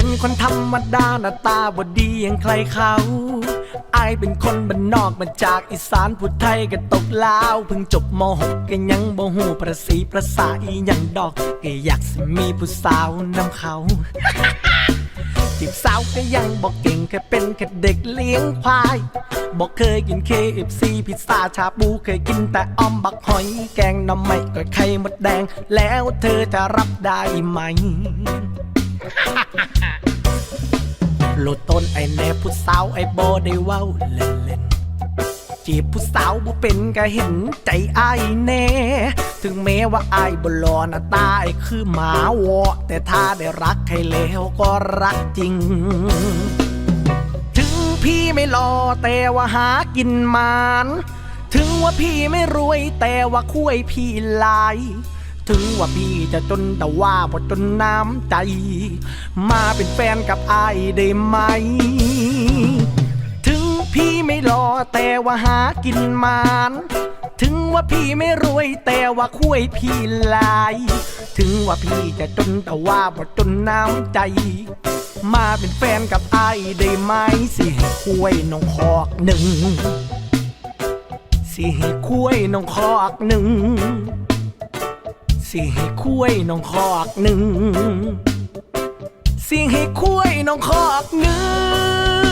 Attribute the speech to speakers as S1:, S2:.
S1: เป็นคนธรรมดาหน้าตาบดีอย่างใครเขาอายเป็นคนบ้านนอกมาจากอีสานพูดไทยก็ตกลาวเพิ่งจบมหกก็ยังบ่หูประสีประสาอีหยังดอกก็อยากสิมีผู้สาวนำเขาจีบสาวก็ยังบอกเก่งแค่เป็นแค่เด็กเลี้ยงควาย บอกเคยกิน KFC พิซซ่าชาบูเคยกินแต่อ้อมบักหอย แกงน้ำไม่ก็ไข่มดแดง แล้วเธอจะรับได้ไหม โลดต้นไอแน่ผู้สาวไอโบได้เว้าเล่นเล่นๆจีบผู้สาวบ่เป็นก็เห็นใจไอแน่ ถึงแม้ว่าไอบ่หลอหน้าตาไอคือหมาวอแต่ถ้าได้รักใครแล้วก็รักจริงถึงพี่ไม่หล่อแต่ว่าหากินมาน ถึงว่าพี่ไม่รวยแต่ว่าคุยพี่หลาย ถึงว่าพี่จะจนแต่ว่าบ่จนน้ำใจ มาเป็นแฟนกับอายได้ไหม ถึงพี่ไม่หล่อแต่ว่าหากินมานถึงว่าพี่ไม่รวยแต่ว่าคุยพี่ลาย ถึงว่าพี่จะจนแต่ว่าบ่จนน้ำใจ มาเป็นแฟนกับไอ้ได้ไหมสิให้คุยน้องคอกหนึ่ง สิให้คุยน้องคอกหนึ่ง สิให้คุยน้องคอกหนึ่งสิให้คุยน้องคอกหนึ่ง